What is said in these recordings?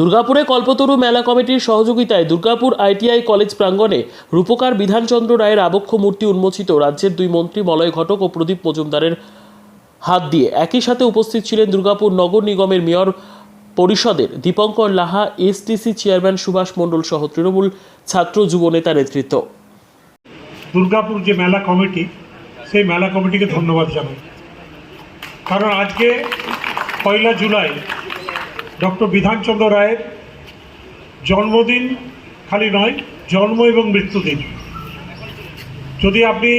দুর্গাপুরে কল্পতরু মেলা কমিটির সহযোগিতায় দুর্গাপুর আইটিআই কলেজ প্রাঙ্গণে রূপকার বিধানচন্দ্র রায়ের আবক্ষ মূর্তি উন্মোচিত রাজ্যের দুই মন্ত্রী মলয় ঘটক ও প্রদীপ মজুমদারের হাত দিয়ে। একই সাথে উপস্থিত ছিলেন দুর্গাপুর নগর নিগমের মেয়র পরিষদের দীপঙ্কর লাহা, এসটিসি চেয়ারম্যান সুভাষ মণ্ডল সহ তৃণমূল ছাত্র যুব নেতা নেতৃত্ব। দুর্গাপুর যে মেলা কমিটি, সেই মেলা কমিটিকে ধন্যবাদ জানাই। কারণ আজকে পয়লা জুলাই ডক্টর বিধানচন্দ্র রায়ের জন্মদিন খালি নয়, জন্ম এবং মৃত্যুদিন। যদি আপনি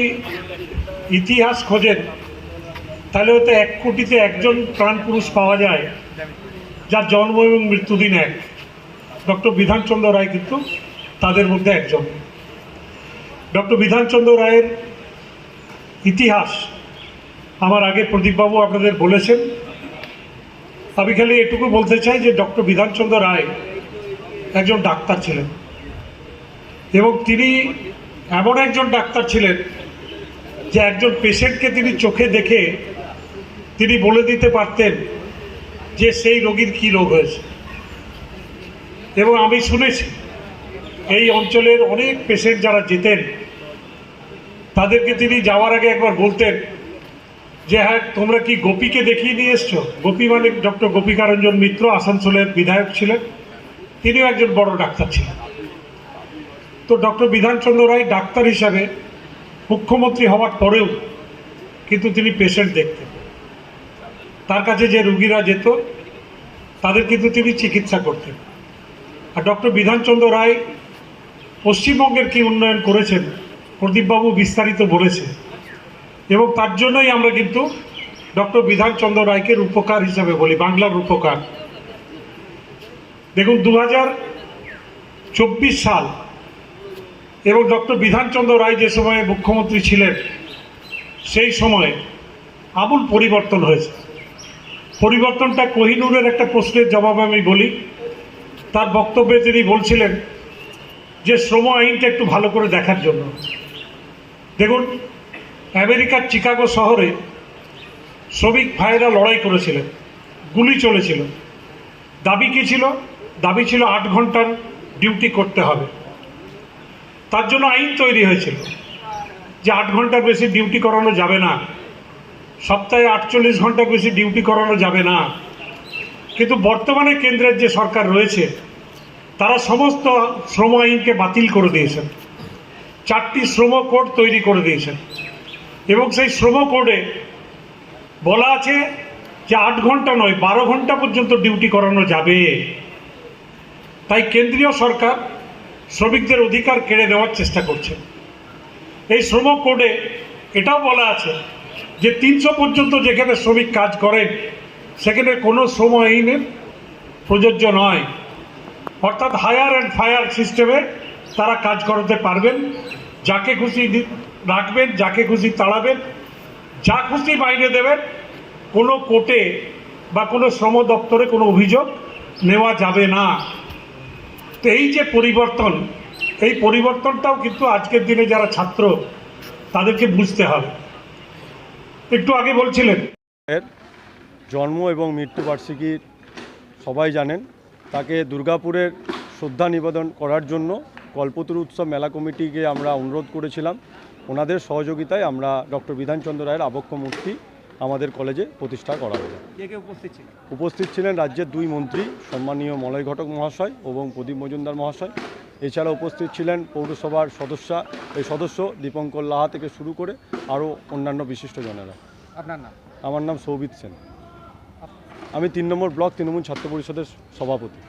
ইতিহাস খোঁজেন, তাহলে হয়তো এক কোটিতে একজন প্রাণ পুরুষ পাওয়া যায়, যার জন্ম এবং মৃত্যুদিন এক। ডক্টর বিধানচন্দ্র রায় কিন্তু তাদের মধ্যে একজন। ডক্টর বিধানচন্দ্র রায়ের ইতিহাস, আমার আগে প্রদীপবাবু আপনাদের বলেছেন আমি খালি এটুকু বলতে চাই যে ডক্টর বিধানচন্দ্র রায় একজন ডাক্তার ছিলেন। এবং তিনি এমন একজন ডাক্তার ছিলেন যে একজন পেশেন্টকে তিনি চোখে দেখে তিনি বলে দিতে পারতেন যে সেই রোগীর কী রোগ হয়েছে। এবং আমি শুনেছি, এই অঞ্চলের অনেক পেশেন্ট যারা যেতেন, তাদেরকে তিনি যাওয়ার আগে একবার বলতেন যে হ্যাঁ তোমরা কি গোপীকে দেখিয়ে নিয়ে এসছো? গোপী মানে ডক্টর গোপীকারঞ্জন মিত্র, আসানসোলের বিধায়ক ছিলেন। তিনিও একজন বড় ডাক্তার ছিলেন। তো ডক্টর বিধানচন্দ্র রায় ডাক্তার হিসাবে মুখ্যমন্ত্রী হওয়ার পরেও কিন্তু তিনি পেশেন্ট দেখতেন। তার কাছে যে রুগীরা যেত, তাদের কিন্তু তিনি চিকিৎসা করতেন। আর ডক্টর বিধানচন্দ্র রায় পশ্চিমবঙ্গের কি উন্নয়ন করেছেন, প্রদীপবাবু বিস্তারিত বলেছে এবং তার জন্যই আমরা কিন্তু ডক্টর বিধানচন্দ্র রায়কে রূপকার হিসাবে বলি, বাংলার রূপকার। দেখুন দু চব্বিশ সাল এবং ডক্টর বিধানচন্দ্র রায় যে সময়ে মুখ্যমন্ত্রী ছিলেন, সেই সময়ে আমূল পরিবর্তন হয়েছে। পরিবর্তনটা কোহিনুরের একটা প্রশ্নের জবাবে আমি বলি, তার বক্তব্যে তিনি বলছিলেন যে শ্রম আইনটা একটু ভালো করে দেখার জন্য। দেখুন আমেরিকার চিকাগো শহরে শ্রমিক ভাইয়েরা লড়াই করেছিলেন। গুলি চলেছিল। দাবি কী ছিল? দাবি ছিল আট ঘণ্টার ডিউটি করতে হবে। তার জন্য আইন তৈরি হয়েছিল যে আট ঘণ্টার বেশি ডিউটি করানো যাবে না। সপ্তাহে আটচল্লিশ ঘণ্টার বেশি ডিউটি করানো যাবে না। কিন্তু বর্তমানে কেন্দ্রের যে সরকার রয়েছে, তারা সমস্ত শ্রম আইনকে বাতিল করে দিয়েছেন। চারটি শ্রম কোড তৈরি করে দিয়েছেন। এবং সেই শ্রম কোডে বলা আছে যে আট ঘণ্টা নয়, বারো ঘণ্টা পর্যন্ত ডিউটি করানো যাবে। তাই কেন্দ্রীয় সরকার শ্রমিকদের অধিকার কেড়ে নেওয়ার চেষ্টা করছে। এই শ্রম কোডে এটাও বলা আছে যে তিনশো পর্যন্ত যেখানে শ্রমিক কাজ করেন, সেখানে কোনো শ্রম আইনের প্রযোজ্য নয়। অর্থাৎ হায়ার অ্যান্ড ফায়ার সিস্টেমে তারা কাজ করাতে পারবেন, যাকে খুশি রাখবেন, যাকে খুশি তাড়াবেন, যা খুশি বাইরে দেবেন, কোনো কোর্টে বা কোনো শ্রম দপ্তরে কোনো অভিযোগ নেওয়া যাবে না। তো এই যে পরিবর্তন, এই পরিবর্তনটাও কিন্তু আজকের দিনে যারা ছাত্র, তাদেরকে বুঝতে হবে। একটু আগে বলছিলেন। জন্ম এবং মৃত্যুবার্ষিকী সবাই জানেন। তাকে দুর্গাপুরের শ্রদ্ধা নিবেদন করার জন্য কল্পতরু উৎসব মেলা কমিটিকে আমরা অনুরোধ করেছিলাম। ওনাদের সহযোগিতায় আমরা ডক্টর বিধানচন্দ্র রায়ের আবক্ষ মূর্তি আমাদের কলেজে প্রতিষ্ঠা করা হলো উপস্থিত উপস্থিত ছিলেন রাজ্যের দুই মন্ত্রী সম্মানীয় মলয় ঘটক মহাশয় এবং প্রদীপ মজুমদার মহাশয়। এছাড়া উপস্থিত ছিলেন পৌরসভার সদস্যা এই সদস্য দীপঙ্কর লাহা থেকে শুরু করে আরও অন্যান্য বিশিষ্টজনেরা আপনার নাম? আমার নাম সৌভিত সেন। আমি তিন নম্বর ব্লক তৃণমূল ছাত্র পরিষদের সভাপতি।